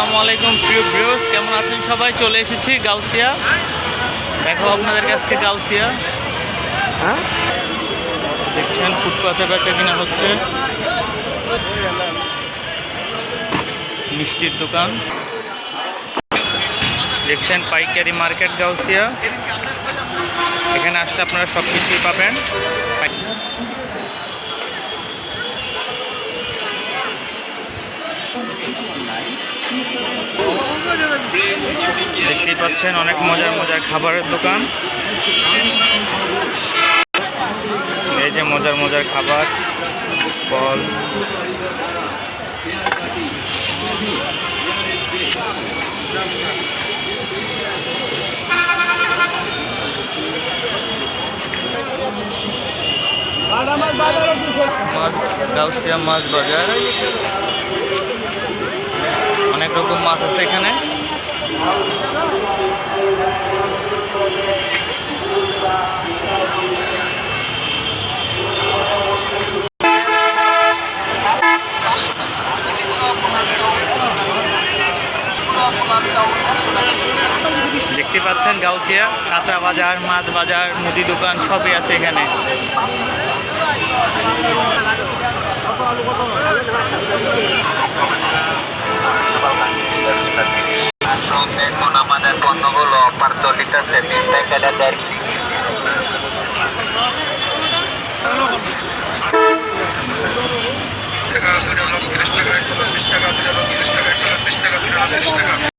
আসসালামু আলাইকুম, প্রিয় ভিউয়ার্স, কেমন আছেন সবাই? চলে এসেছি গাউসিয়া। দেখো আপনাদের কাছকে গাউসিয়া। হ্যাঁ? দেখছেন, ফুটপাতে বেচা কিনা হচ্ছে। মিষ্টির দোকান। দেখছেন, পাইকারি মার্কেট গাউসিয়া। এখানে আসলে আপনারা সব কিছুই পাবেন। দেখতেই পাচ্ছেন অনেক মজার মজার খাবারের দোকান। এই যে মজার মজার খাবার, ফল। মাছ, গাউসিয়া মাছ বাজার। অনেক রকম মাছ আছে এখানে। দেখতে পাচ্ছেন গাউচিয়া কাঁচা বাজার, মাছ বাজার, মুদি দোকান, সবই আছে এখানে। গুণমানের পণ্যগুলো অফার চলিতেছে তিন